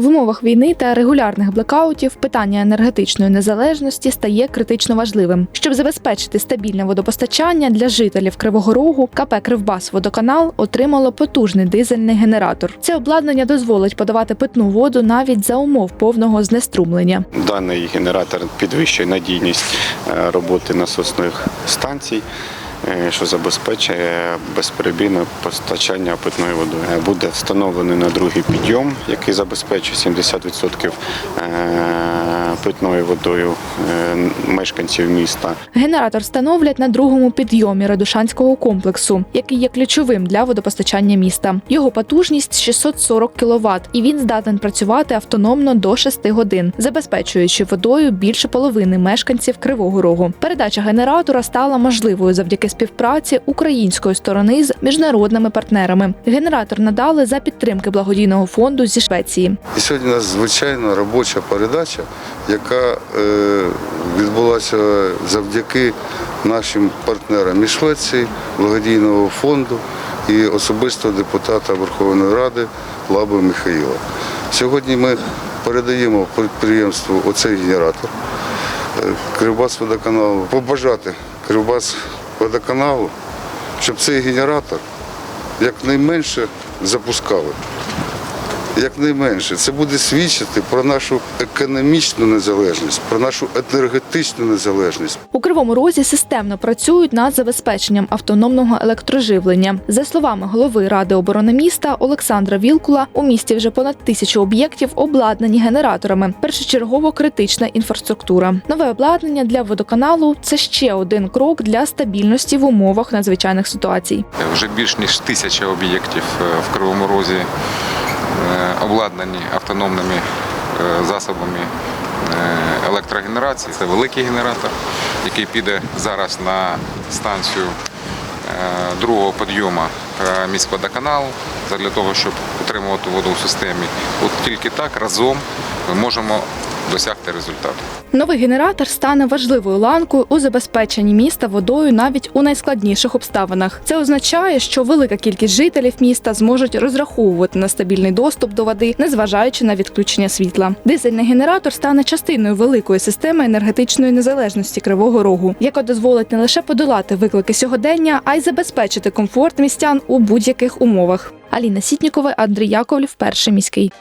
В умовах війни та регулярних блекаутів питання енергетичної незалежності стає критично важливим. Щоб забезпечити стабільне водопостачання для жителів Кривого Рогу, КП Кривбас Водоканал отримало потужний дизельний генератор. Це обладнання дозволить подавати питну воду навіть за умов повного знеструмлення. Даний генератор підвищує надійність е, роботи насосних станцій, що забезпечує безперебійне постачання питної води. Е, Буде встановлений на другий підйом, який забезпечує 70% е, питною водою е, мешканців міста. Генератор встановлять на другому підйомі Радушанського комплексу, який є ключовим для водопостачання міста. Його потужність 640 кВт, і він здатен працювати автономно до 6 годин, забезпечуючи водою більше половини мешканців Кривого Рогу. Передача генератора стала можливою завдяки співпраці української сторони з міжнародними партнерами. Генератор надали за підтримки благодійного фонду зі Швеції. І сьогодні у нас звичайно робоча передача, яка е, відбулася завдяки нашим партнерам із Швеції, благодійного фонду і особисто депутата Верховної Ради Лаби Михаїла. Сьогодні ми передаємо підприємству оцей генератор е, Кривбас водоканалу. Побажати Кривбас водоканалу, щоб цей генератор якнайменше запускали якнайменше. Це буде свідчити про нашу економічну незалежність, про нашу енергетичну незалежність. У Кривому Розі системно працюють над забезпеченням автономного електроживлення. За словами голови ради оборони міста Олександра Вілкула, у місті вже понад тисячу об'єктів обладнані генераторами. Першочергово критична інфраструктура. Нове обладнання для водоканалу це ще один крок для стабільності в умовах надзвичайних ситуацій. Вже більш ніж тисяча об'єктів е, в Кривому Розі обладнані автономними е, засобами е, електрогенерації. Це великий генератор, який піде зараз на станцію е, другого підйому е, міськводоканалу для того, щоб утримувати воду у системі. От тільки так разом ми можемо досягти результату. Новий генератор стане важливою ланкою у забезпеченні міста водою навіть у найскладніших обставинах. Це означає, що велика кількість жителів міста зможуть розраховувати на стабільний доступ до води, незважаючи на відключення світла. Дизельний генератор стане частиною великої системи енергетичної незалежності Кривого Рогу, яка дозволить не лише подолати виклики сьогодення, а й забезпечити комфорт містян у будь-яких умовах. Аліна Сітнікова, Андрій Яковлів, перший міський.